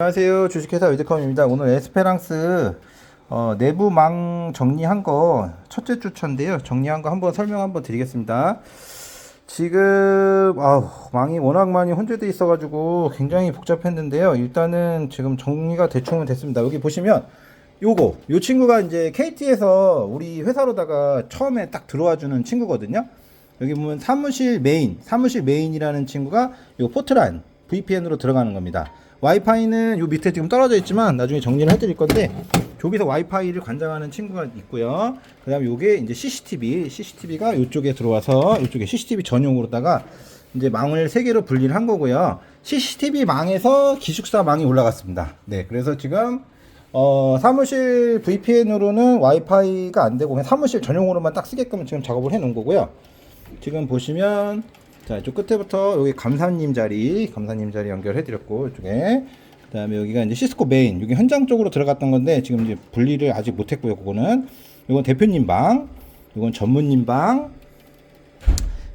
안녕하세요. 주식회사 위드컴입니다. 오늘 에스페랑스 어, 내부망 정리한 거 첫째 주차인데요. 정리한 거 한번 설명 한번 드리겠습니다. 지금 아우, 망이 워낙 많이 혼재돼 있어가지고 굉장히 복잡했는데요. 일단은 지금 정리가 대충은 됐습니다. 여기 보시면 요거 요 친구가 이제 KT에서 우리 회사로다가 처음에 딱 들어와 주는 친구거든요. 여기 보면 사무실 메인, 사무실 메인이라는 친구가 요 포트란 VPN으로 들어가는 겁니다. 와이파이는 요 밑에 지금 떨어져 있지만 나중에 정리를 해드릴 건데 여기서 와이파이를 관장하는 친구가 있고요. 그다음에 요게 이제 CCTV, CCTV가 이쪽에 들어와서 이쪽에 CCTV 전용으로다가 이제 망을 세 개로 분리를 한 거고요. CCTV 망에서 기숙사 망이 올라갔습니다. 네, 그래서 지금 어, 사무실 VPN으로는 와이파이가 안 되고 그냥 사무실 전용으로만 딱 쓰게끔 지금 작업을 해 놓은 거고요. 지금 보시면 자 이쪽 끝에부터 여기 감사님 자리 감사님 자리 연결해 드렸고 이쪽에. 그다음에 여기가 이제 시스코 메인. 여기 현장 쪽으로 들어갔던 건데 지금 이제 분리를 아직 못 했고요 그거는. 이건 대표님 방 이건 전무님 방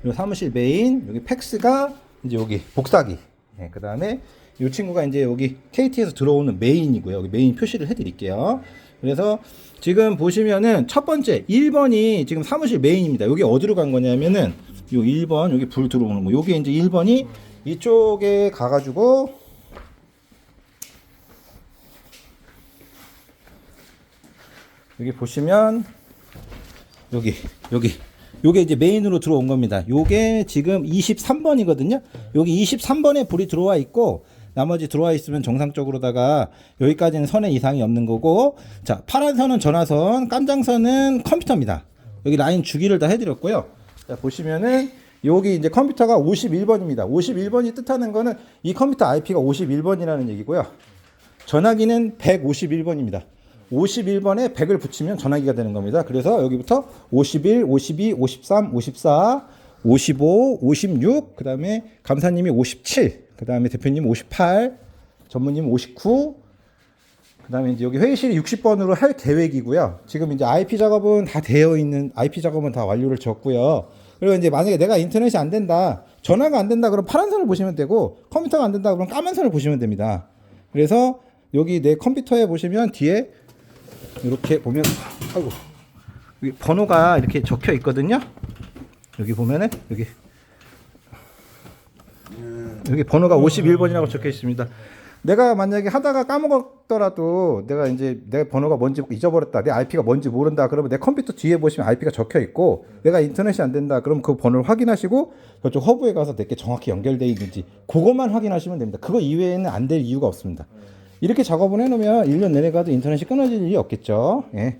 그리고 사무실 메인 여기 팩스가 이제 여기 복사기. 네, 그다음에 이 친구가 이제 여기 KT에서 들어오는 메인이고요. 여기 메인 표시를 해 드릴게요. 그래서 지금 보시면은 첫 번째 1번이 지금 사무실 메인입니다. 여기 어디로 간 거냐면은 요 1번 여기 불 들어오는 거 요게 이제 1번이 이쪽에 가 가지고 여기 보시면 여기 여기 요게 이제 메인으로 들어온 겁니다. 요게 지금 23번이거든요. 여기 23번에 불이 들어와 있고 나머지 들어와 있으면 정상적으로다가 여기까지는 선에 이상이 없는 거고 자 파란 선은 전화선 깜장선은 컴퓨터입니다. 여기 라인 주기를 다 해드렸고요. 자 보시면은 여기 이제 컴퓨터가 51번입니다. 51번이 뜻하는 거는 이 컴퓨터 IP가 51번이라는 얘기고요. 전화기는 151번입니다. 51번에 100을 붙이면 전화기가 되는 겁니다. 그래서 여기부터 51, 52, 53, 54, 55, 56, 그 다음에 감사님이 57, 그 다음에 대표님 58, 전무님 59, 그 다음에 이제 여기 회의실이 60번으로 할 계획이고요. 지금 이제 IP 작업은 다 되어 있는, IP 작업은 다 완료를 지었고요. 그리고 이제 만약에 내가 인터넷이 안 된다, 전화가 안 된다, 그럼 파란 선을 보시면 되고, 컴퓨터가 안 된다, 그럼 까만 선을 보시면 됩니다. 그래서 여기 내 컴퓨터에 보시면 뒤에 이렇게 보면 아이고 번호가 이렇게 적혀 있거든요. 여기 보면은 여기 여기 번호가 51번이라고 적혀 있습니다. 내가 만약에 하다가 까먹었더라도 내가 이제 내 번호가 뭔지 잊어버렸다. 내 IP가 뭔지 모른다. 그러면 내 컴퓨터 뒤에 보시면 IP가 적혀 있고 내가 인터넷이 안 된다. 그럼 그 번호를 확인하시고 저쪽 허브에 가서 내게 정확히 연결돼 있는지 그것만 확인하시면 됩니다. 그거 이외에는 안 될 이유가 없습니다. 이렇게 작업을 해놓으면 1년 내내 가도 인터넷이 끊어질 일이 없겠죠. 예.